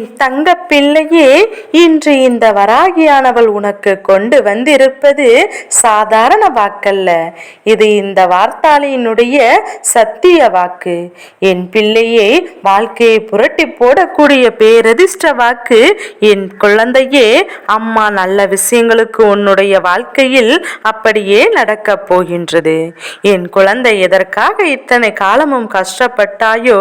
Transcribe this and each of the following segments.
என் தங்க பிள்ளையே இன்று இந்த வராகியானவள் உனக்கு கொண்டு வந்திருப்பது சாதாரண வாக்கல்ல. இது இந்த வார்த்தாளியினுடைய சத்திய வாக்கு. என் பிள்ளையே வாழ்க்கையை புரட்டி போடக்கூடிய பேரதிர்ஷ்ட வாக்கு. என் குழந்தையே அம்மா நல்ல விஷயங்களுக்கு உன்னுடைய வாழ்க்கையில் அப்படியே நடக்கப் போகின்றது. என் குழந்தை எதற்காக இத்தனை காலமும் கஷ்டப்பட்டாயோ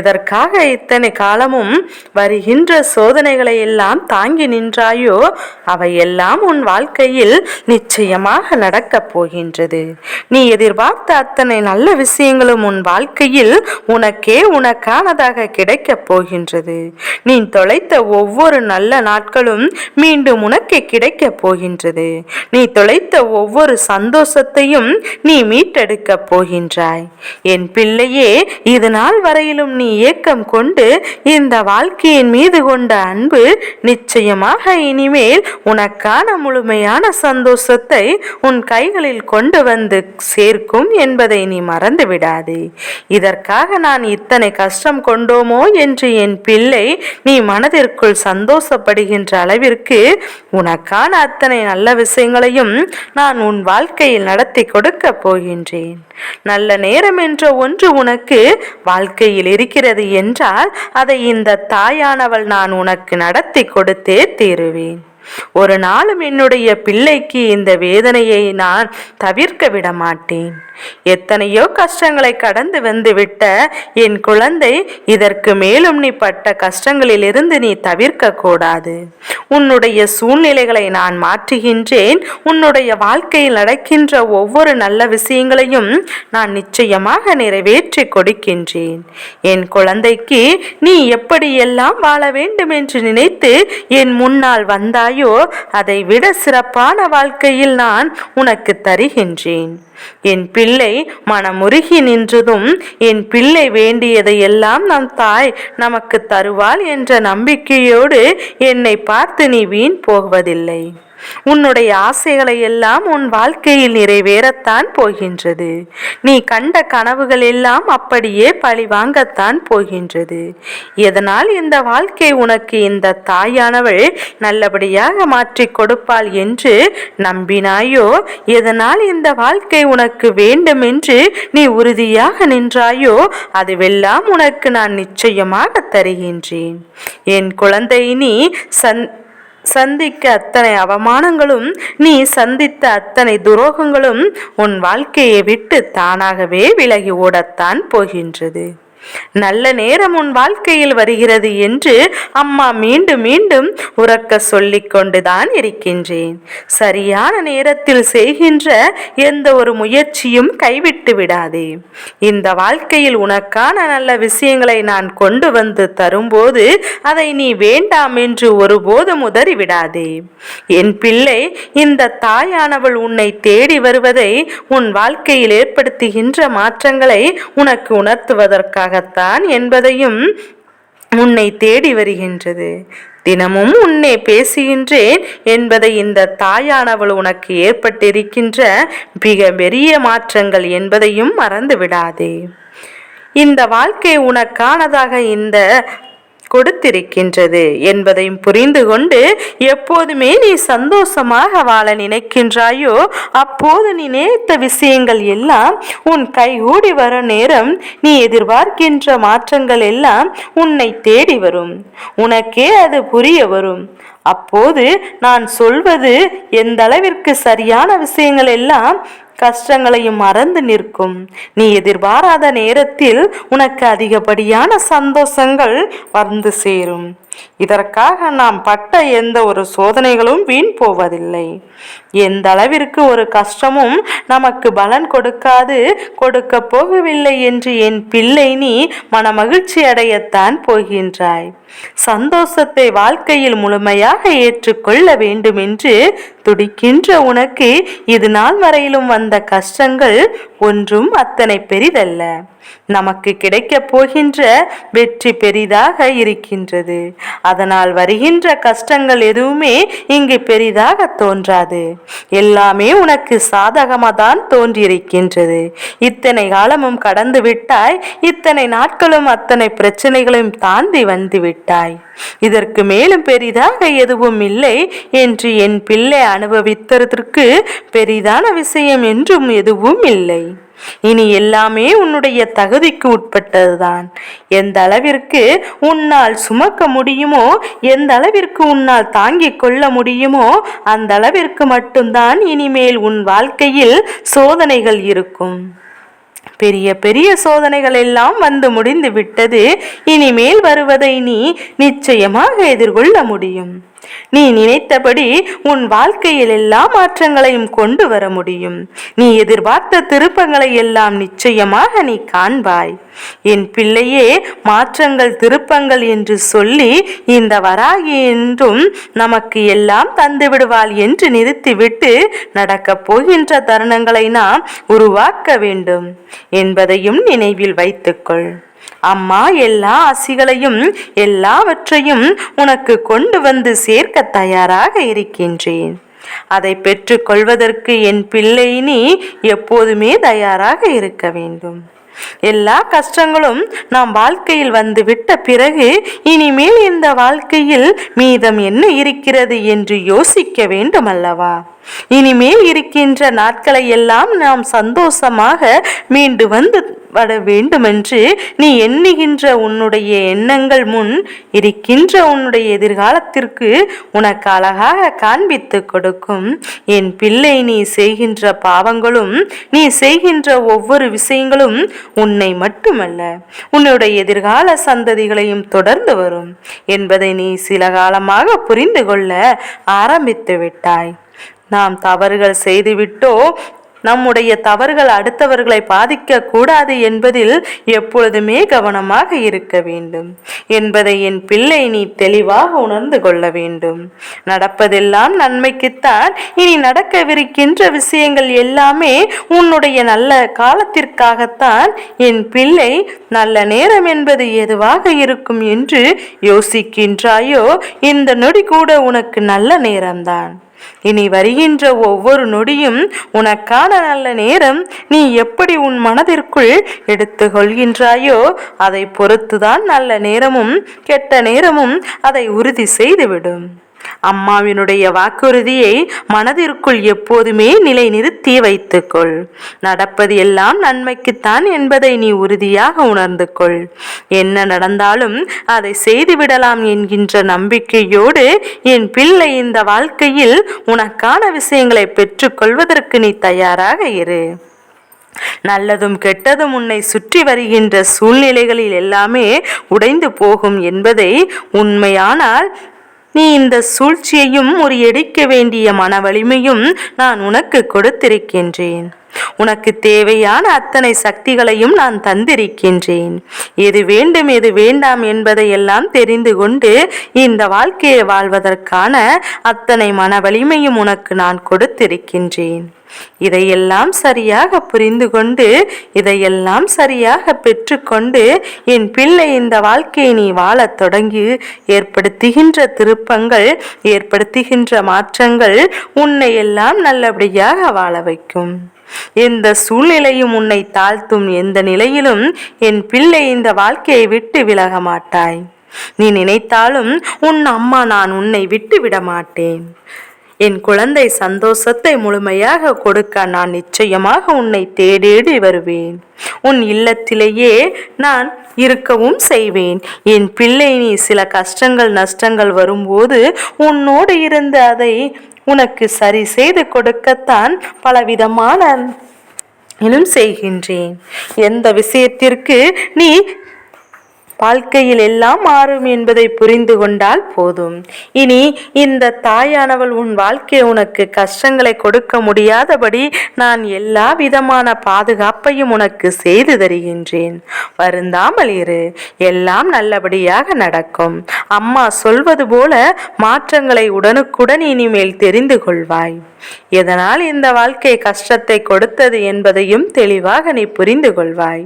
எதற்காக இத்தனை காலமும் வருகின்ற சோதனைகளை எல்லாம் தாங்கி நின்றாயோ? அவையெல்லாம் உன் வாழ்க்கையில் நிச்சயமாக நடக்கப் போகின்றது. நீ எதிர்பார்த்த அத்தனை நல்ல விஷயங்களும் உன் வாழ்க்கையில் உனக்கே உனக்கானதாக கிடைக்கப் போகின்றது. நீ தொலைத்த ஒவ்வொரு நல்ல நாட்களும் மீண்டும் உனக்கு கிடைக்கப் போகின்றது. நீ தொலைத்த ஒவ்வொரு சந்தோஷத்தையும் நீ மீட்டெடுக்கப் போகின்றாய். என் பிள்ளையே இது நாள் வரையிலும் நீ ஏக்கம் கொண்டு இந்த வாழ்க்கையின் மீது கொண்ட அன்பு நிச்சயமாக இனிமேல் உனக்கான முழுமையான சந்தோஷத்தை உன் கைகளில் கொண்டு வந்து சேர்க்கும் என்பதை நீ மறந்து விடாதே இதற்காக நான் இத்தனை கஷ்டம் கொண்டோமோ என்று என் பிள்ளை நீ மனதிற்குள் சந்தோஷப்படுகின்ற அளவிற்கு உனக்கான அத்தனை நல்ல விஷயங்களையும் நான் உன் வாழ்க்கையில் நடத்தி கொடுக்க போகின்றேன். நல்ல நேரம் என்ற ஒன்று உனக்கு வாழ்க்கையில் இருக்கிறது என்றால் அதை இந்த அவள் நான் உனக்கு நடத்தி கொடுத்தே தீருவேன். ஒரு நாளும் என்னுடைய பிள்ளைக்கு இந்த வேதனையை நான் தவிர்க்க விட மாட்டேன் எத்தனையோ கஷ்டங்களை கடந்து வந்து விட்ட என் குழந்தை இதற்கு மேலும் நீ பட்ட கஷ்டங்களிலிருந்து நீ தவிர்க்க கூடாது. உன்னுடைய சூழ்நிலைகளை நான் மாற்றுகின்றேன். உன்னுடைய வாழ்க்கையில் நடக்கின்ற ஒவ்வொரு நல்ல விஷயங்களையும் நான் நிச்சயமாக நிறைவேற்றி கொடுக்கின்றேன். என் குழந்தைக்கு நீ எப்படியெல்லாம் வாழ வேண்டும் என்று நினைத்து என் முன்னால் வந்தாய்? அதை விட சிறப்பான வாழ்க்கையில் நான் உனக்கு தருகின்றேன். என் பிள்ளை மனமுருகி நின்றதும் என் பிள்ளை வேண்டியதை எல்லாம் நம் தாய் நமக்கு தருவாள் என்ற நம்பிக்கையோடு என்னை பார்த்து நீ வீண் போவதில்லை உன்னுடைய ஆசைகளை எல்லாம் உன் வாழ்க்கையில் நிறைவேறத்தான் போகின்றது. நீ கண்ட கனவுகள் எல்லாம் அப்படியே பழி வாங்கத்தான் போகின்றது. எதனால் இந்த வாழ்க்கை உனக்கு இந்த தாயானவள் நல்லபடியாக மாற்றி கொடுப்பாள் என்று நம்பினாயோ? எதனால் இந்த வாழ்க்கை உனக்கு வேண்டும் என்று நீ உறுதியாக நின்றாயோ? அதுவெல்லாம் உனக்கு நான் நிச்சயமாக தருகின்றேன். என் குழந்தை நீ சந் சந்திக்க அத்தனை அவமானங்களும் நீ சந்தித்த அத்தனை துரோகங்களும் உன் வாழ்க்கையை விட்டு தானாகவே விலகி ஓடத்தான் போகின்றது. நல்ல நேரம் உன் வாழ்க்கையில் வருகிறது என்று அம்மா மீண்டும் மீண்டும் உறக்க சொல்லிக் கொண்டுதான் இருக்கின்றேன். சரியான நேரத்தில் செய்கின்ற எந்த ஒரு முயற்சியும் கைவிட்டு விடாதே. இந்த வாழ்க்கையில் உனக்கான நல்ல விஷயங்களை நான் கொண்டு வந்து தரும்போது அதை நீ வேண்டாம் என்று ஒருபோதும் உதறி விடாதே. என் பிள்ளை இந்த தாயானவள் உன்னை தேடி வருவதை உன் வாழ்க்கையில் ஏற்படுத்துகின்ற மாற்றங்களை உனக்கு உணர்த்துவதற்காக உனக்காகத்தான் என்பதையும் உன்னை தேடி வருகின்றது. தினமும் உன்னே பேசுகின்றேன் என்பதை இந்த தாயானவள் உனக்கு ஏற்பட்டிருக்கின்ற மிக பெரிய மாற்றங்கள் என்பதையும் மறந்து விடாதே இந்த வாழ்க்கை உனக்கானதாக இந்த கொடுத்திருக்கின்றது என்பதையும் புரிந்து கொண்டு எப்போதுமே நீ சந்தோஷமாக வாழ நினைக்கின்றாயோ அப்போது நீ நினைத்த விஷயங்கள் எல்லாம் உன் கைகூடி வர நேரம் நீ எதிர்பார்க்கின்ற மாற்றங்கள் எல்லாம் உன்னை தேடி வரும். உனக்கே அது புரிய வரும். அப்போது நான் சொல்வது எந்த அளவிற்கு சரியான விஷயங்கள் எல்லாம் கஷ்டங்களையும் மறந்து நிற்கும். நீ எதிர்பாராத நேரத்தில் உனக்கு அதிகப்படியான சந்தோஷங்கள் வந்து சேரும். இதற்காக நாம் பட்ட எந்த ஒரு சோதனைகளும் வீண் போவதில்லை. எந்த அளவிற்கு ஒரு கஷ்டமும் நமக்கு பலன் கொடுக்காது கொடுக்க போகவில்லை என்று என் பிள்ளை நீ மன மகிழ்ச்சி அடையத்தான் போகின்றாய். சந்தோஷத்தை வாழ்க்கையில் முழுமையாக ஏற்றுக்கொள்ள வேண்டும் என்று துடிக்கின்ற உனக்கு இது நாள் வரையிலும் வந்த கஷ்டங்கள் ஒன்றும் அத்தனை பெரிதல்ல. நமக்கு கிடைக்கப் போகின்ற வெற்றி பெரிதாக இருக்கின்றது. அதனால் வருகின்ற கஷ்டங்கள் எதுவுமே இங்கு பெரிதாக தோன்றாது. எல்லாமே உனக்கு சாதகமாக தான் தோன்றியிருக்கின்றது. இத்தனை காலமும் கடந்து விட்டாய். இத்தனை நாட்களும் அத்தனை பிரச்சனைகளையும் தாண்டி வந்து விட்டாய். இதற்கு மேலும் பெரிதாக எதுவும் இல்லை என்று என் பிள்ளை அனுபவித்ததற்கு பெரிதான விஷயம் என்றும் எதுவும் இல்லை. இனி எல்லாமே உன்னுடைய தகுதிக்கு உட்பட்டதுதான். எந்த அளவிற்கு உன்னால் சுமக்க முடியுமோ எந்த அளவிற்கு உன்னால் தாங்கிக் கொள்ள முடியுமோ அந்த அளவிற்கு மட்டும்தான் இனிமேல் உன் வாழ்க்கையில் சோதனைகள் இருக்கும். பெரிய பெரிய சோதனைகள் எல்லாம் வந்து முடிந்து விட்டது. இனிமேல் வருவதை நீ நிச்சயமாக எதிர்கொள்ள முடியும். நீ நினைத்தபடி உன் வாழ்க்கையில் எல்லா மாற்றங்களையும் கொண்டு வர முடியும். நீ எதிர்பார்த்த திருப்பங்களை எல்லாம் நிச்சயமாக நீ காண்பாய். என் பிள்ளையே மாற்றங்கள் திருப்பங்கள் என்று சொல்லி இந்த வராகி என்றும் நமக்கு எல்லாம் தந்து விடுவாள் என்று நிறுத்திவிட்டு நடக்கப் போகின்ற தருணங்களை நாம் உருவாக்க வேண்டும் என்பதையும் நினைவில் வைத்துக்கொள். அம்மா எல்லா ஆசிகளையும் எல்லாவற்றையும் உனக்கு கொண்டு வந்து சேர்க்க தயாராக இருக்கின்றேன். அதை பெற்றுக்கொள்வதற்கு என் பிள்ளை நீ எப்போதுமே தயாராக இருக்க வேண்டும். எல்லா கஷ்டங்களும் நாம் வாழ்க்கையில் வந்து விட்ட பிறகு இனிமேல் இந்த வாழ்க்கையில் மீதம் என்ன இருக்கிறது என்று யோசிக்க வேண்டும் அல்லவா இனிமேல் இருக்கின்ற நாட்களை எல்லாம் நாம் சந்தோஷமாக மீண்டு வந்து வர வேண்டுமென்று நீ எண்ணுகின்ற உன்னுடைய எண்ணங்கள் முன் இருக்கின்ற உன்னுடைய எதிர்காலத்திற்கு உனக்கு அழகாக காண்பித்து கொடுக்கும். என் பிள்ளை நீ செய்கின்ற பாவங்களும் நீ செய்கின்ற ஒவ்வொரு விஷயங்களும் உன்னை மட்டுமல்ல உன்னுடைய எதிர்கால சந்ததிகளையும் தொடர்ந்து வரும் என்பதை நீ சில காலமாக புரிந்து கொள்ள ஆரம்பித்து விட்டாய். நாம் தவறுகள் செய்துவிட்டோ நம்முடைய தவறுகள் அடுத்தவர்களை பாதிக்க கூடாது என்பதில் எப்பொழுதுமே கவனமாக இருக்க வேண்டும். என்பதை என் பிள்ளை நீ தெளிவாக உணர்ந்து கொள்ள வேண்டும். நடப்பதெல்லாம் நன்மைக்குத்தான். இனி நடக்கவிருக்கின்ற விஷயங்கள் எல்லாமே உன்னுடைய நல்ல காலத்திற்காகத்தான். என் பிள்ளை நல்ல நேரம் என்பது எதுவாக இருக்கும் என்று யோசிக்கின்றாயோ? இந்த நொடி கூட உனக்கு நல்ல நேரம்தான். இனி வருகின்ற ஒவ்வொரு நொடியும் உனக்கான நல்ல நேரம் நீ எப்படி உன் மனதிற்குள் எடுத்து கொள்கின்றாயோ அதை பொறுத்துதான் நல்ல நேரமும் கெட்ட நேரமும் அதை உறுதி செய்துவிடும். அம்மாவினுடைய வாக்குறுதியை மனதிற்குள் எப்போதுமே நிலை நிறுத்தி வைத்துக்கொள். நடப்பது எல்லாம் நன்மைக்குத்தான் என்பதை நீ உறுதியாக உணர்ந்து கொள் என்ன நடந்தாலும் அதை செய்துவிடலாம் என்கின்ற நம்பிக்கையோடு என் பிள்ளை இந்த வாழ்க்கையில் உனக்கான விஷயங்களை பெற்றுக்கொள்வதற்கு நீ தயாராக இரு. நல்லதும் கெட்டதும் உன்னை சுற்றி வருகின்ற சூழ்நிலைகளில் எல்லாமே உடைந்து போகும் என்பதை உண்மையானால் நீ இந்த சூழ்ச்சியையும் ஒரு வேண்டிய மன வலிமையும் நான் உனக்கு கொடுத்திருக்கின்றேன். உனக்கு தேவையான அத்தனை சக்திகளையும் நான் தந்திருக்கின்றேன். எது வேண்டும் எது வேண்டாம் என்பதை எல்லாம் தெரிந்து கொண்டு இந்த வாழ்க்கையை வாழ்வதற்கான அத்தனை மன வலிமையும் உனக்கு நான் கொடுத்திருக்கின்றேன். இதையெல்லாம் சரியாக புரிந்து கொண்டு இதையெல்லாம் சரியாக பெற்றுக்கொண்டு என் பிள்ளை இந்த வாழ்க்கையை நீ வாழத் தொடங்கி ஏற்படுத்துகின்ற திருப்பங்கள் ஏற்படுத்துகின்ற மாற்றங்கள் உன்னை எல்லாம் நல்லபடியாக வாழ வைக்கும். எந்த சூழ்நிலையும் உன்னை தாழ்த்தும் எந்த நிலையிலும் என் பிள்ளை இந்த வாழ்க்கையை விட்டு விலக மாட்டாய். நீ நினைத்தாலும் உன் அம்மா நான் உன்னை விட்டு விட மாட்டேன். என் குழந்தை சந்தோஷத்தை முழுமையாக கொடுக்க நான் நிச்சயமாக உன்னை தேடேடி வருவேன். உன் இல்லத்திலேயே நான் இருக்கவும் செய்வேன். என் பிள்ளை நீ சில கஷ்டங்கள் நஷ்டங்கள் வரும்போது உன்னோடு இருந்து அதை உனக்கு சரி செய்து கொடுக்கத்தான் பலவிதமான செய்கின்றேன். எந்த விஷயத்திற்கு நீ வாழ்க்கையில் எல்லாம் மாறும் என்பதை புரிந்து கொண்டால் போதும். இனி இந்த தாயானவள் உன் வாழ்க்கை உனக்கு கஷ்டங்களை கொடுக்க முடியாதபடி நான் எல்லா விதமான பாதுகாப்பையும் உனக்கு செய்து தருகின்றேன். வருந்தாமல் இரு. எல்லாம் நல்லபடியாக நடக்கும். அம்மா சொல்வது போல மாற்றங்களை உடனுக்குடன் இனிமேல் தெரிந்து கொள்வாய். எதனால் இந்த வாழ்க்கை கஷ்டத்தை கொடுத்தது என்பதையும் தெளிவாக நீ புரிந்து கொள்வாய்.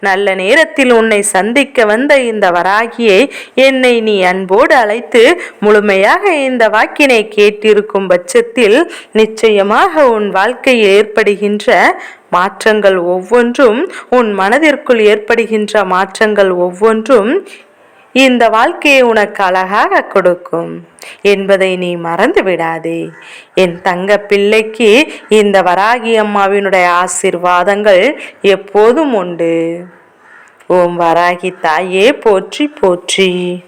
நல்ல நேரத்தில் உன்னை சந்திக்க வந்த இந்த வராகியை என்னை நீ அன்போடு அழைத்து முழுமையாக இந்த வாக்கினை கேட்டிருக்கும் பட்சத்தில் நிச்சயமாக உன் வாழ்க்கையில் ஏற்படுகின்ற மாற்றங்கள் ஒவ்வொன்றும் உன் மனதிற்குள் ஏற்படுகின்ற மாற்றங்கள் ஒவ்வொன்றும் இந்த வாழ்க்கையை உனக்கு அழகாக கொடுக்கும். என்பதை நீ மறந்து விடாதே. என் தங்க பிள்ளைக்கு இந்த வராகி அம்மாவினுடைய ஆசிர்வாதங்கள் எப்போதும் உண்டு. ஓம் வராகி தாயே போற்றி போற்றி.